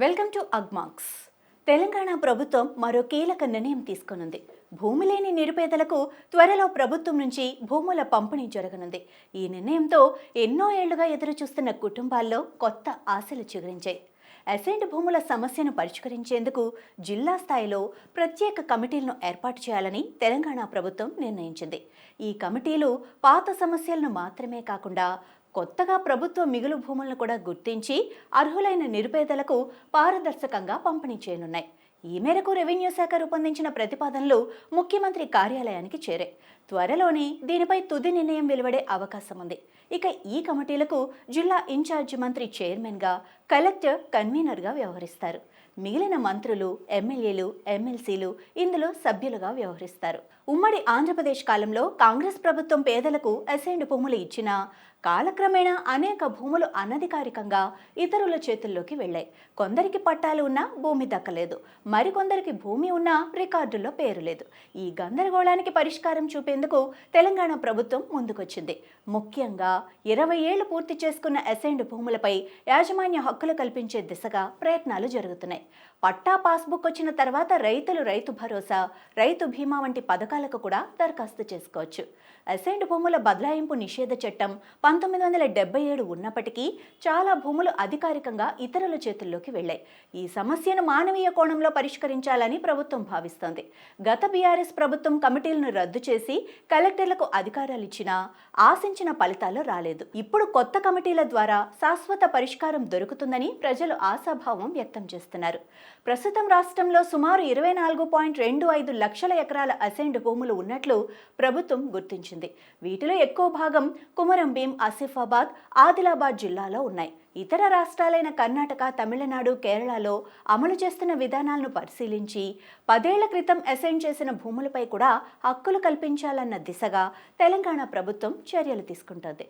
Welcome to Agmax Telangana ప్రభుత్వం మరో కీలక నిర్ణయం తీసుకునుంది. భూమి లేని నిరుపేదలకు త్వరలో ప్రభుత్వం నుంచి భూముల పంపిణీ జరగనుంది. ఈ నిర్ణయంతో ఎన్నో ఏళ్ళుగా ఎదురుచూస్తున్న కుటుంబాల్లో కొత్త ఆశలు చిగురించాయి. అసెంట్ భూముల సమస్యను పరిష్కరించేందుకు జిల్లా స్థాయిలో ప్రత్యేక కమిటీలను ఏర్పాటు చేయాలని తెలంగాణ ప్రభుత్వం నిర్ణయించింది. ఈ కమిటీలు పాత సమస్యలను మాత్రమే కాకుండా కొత్తగా ప్రభుత్వ మిగులు భూములను కూడా గుర్తించి అర్హులైన నిరుపేదలకు పారదర్శకంగా పంపిణీ చేయనున్నాయి. ఈ మేరకు రెవెన్యూ శాఖ రూపొందించిన ప్రతిపాదనలు ముఖ్యమంత్రి కార్యాలయానికి చేరాయి త్వరలోనే దీనిపై తుది నిర్ణయం వెలువడే అవకాశం ఉంది ఇక ఈ కమిటీలకు జిల్లా ఇన్ఛార్జి మంత్రి చైర్మన్గా కలెక్టర్ కన్వీనర్గా వ్యవహరిస్తారు. మిగిలిన మంత్రులు ఎమ్మెల్యేలు ఎమ్మెల్సీలు ఇందులో సభ్యులుగా వ్యవహరిస్తారు. ఉమ్మడి ఆంధ్రప్రదేశ్ కాలంలో కాంగ్రెస్ ప్రభుత్వం పేదలకు అసైన్డ్ భూములు ఇచ్చినా కాలక్రమేణా అనేక భూములు అనధికారికంగా ఇతరుల చేతుల్లోకి వెళ్ళాయి. కొందరికి పట్టాలు ఉన్నా భూమి దక్కలేదు. మరికొందరికి భూమి ఉన్నా రికార్డుల్లో పేరు లేదు. ఈ గందరగోళానికి పరిష్కారం చూపేందుకు తెలంగాణ ప్రభుత్వం ముందుకొచ్చింది. ముఖ్యంగా ఇరవై ఏళ్ళు పూర్తి చేసుకున్న అసైన్డ్ భూములపై యాజమాన్య హక్కులు కల్పించే దిశగా ప్రయత్నాలు జరుగుతున్నాయి. పట్టా పాస్బుక్ వచ్చిన తర్వాత రైతులు రైతు భరోసా రైతు బీమా వంటి పథకాలకు కూడా దరఖాస్తు చేసుకోవచ్చు. అసైన్డ్ భూముల బదలాయింపు నిషేధ చట్టం పంతొమ్మిది వందల డెబ్బై ఏడు ఉన్నప్పటికీ చాలా భూములు అధికారికంగా ఇతరుల చేతుల్లోకి వెళ్ళాయి. ఈ సమస్యను మానవీయ కోణంలో పరిష్కరించాలని ప్రభుత్వం భావిస్తోంది. గత బీఆర్ఎస్ ప్రభుత్వం కమిటీలను రద్దు చేసి కలెక్టర్లకు అధికారాలు ఇచ్చినా ఆశించిన ఫలితాలు రాలేదు. ఇప్పుడు కొత్త కమిటీల ద్వారా శాశ్వత పరిష్కారం దొరుకుతుందని ప్రజలు ఆశాభావం వ్యక్తం చేస్తున్నారు. ప్రస్తుతం రాష్ట్రంలో సుమారు ఇరవై నాలుగు పాయింట్ రెండు ఐదు లక్షల ఎకరాల అసెండ్ భూములు ఉన్నట్లు ప్రభుత్వం గుర్తించింది. వీటిలో ఎక్కువ భాగం కుమరం భీం ఆసిఫాబాద్ ఆదిలాబాద్ జిల్లాలో ఉన్నాయి. ఇతర రాష్ట్రాలైన కర్ణాటక తమిళనాడు కేరళలో అమలు చేస్తున్న విధానాలను పరిశీలించి పదేళ్ళ క్రితం అసైన్ చేసిన భూములపై కూడా హక్కులు కల్పించాలన్న దిశగా తెలంగాణ ప్రభుత్వం చర్యలు తీసుకుంటోంది.